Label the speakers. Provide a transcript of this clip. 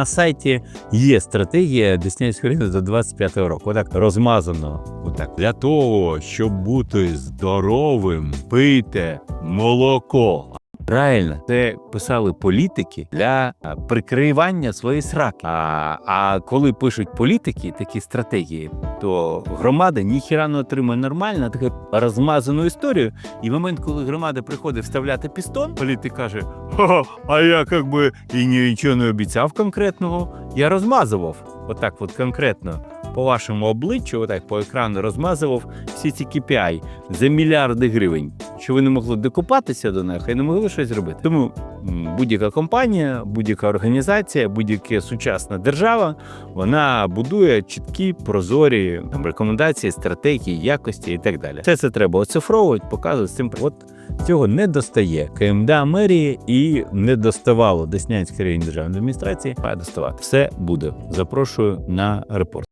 Speaker 1: На сайті є стратегія Деснянської району до 25-го року. Отак розмазано. Отак. Для того, щоб бути здоровим, пийте молоко. Правильно, це писали політики для прикривання своєї сраки. А, а коли пишуть політики такі стратегії, то громада ніхіра не отримує нормально, таку розмазану історію. І в момент, коли громада приходить вставляти пістон, політик каже: Ха, а я як би і нічого не обіцяв конкретного, я розмазував. Отак, от конкретно. По вашому обличчю, отак по екрану розмазував всі ці KPI за мільярди гривень, що ви не могли докопатися до них і не могли щось зробити. Тому будь-яка компанія, будь-яка організація, будь-яка сучасна держава вона будує чіткі, прозорі там, рекомендації, стратегії, якості і так далі. Все це треба оцифровувати, показувати з цим. От цього не достає КМДА мерії і не доставало Деснянської районної державної адміністрації. Має доставати. Все буде. Запрошую на репорт.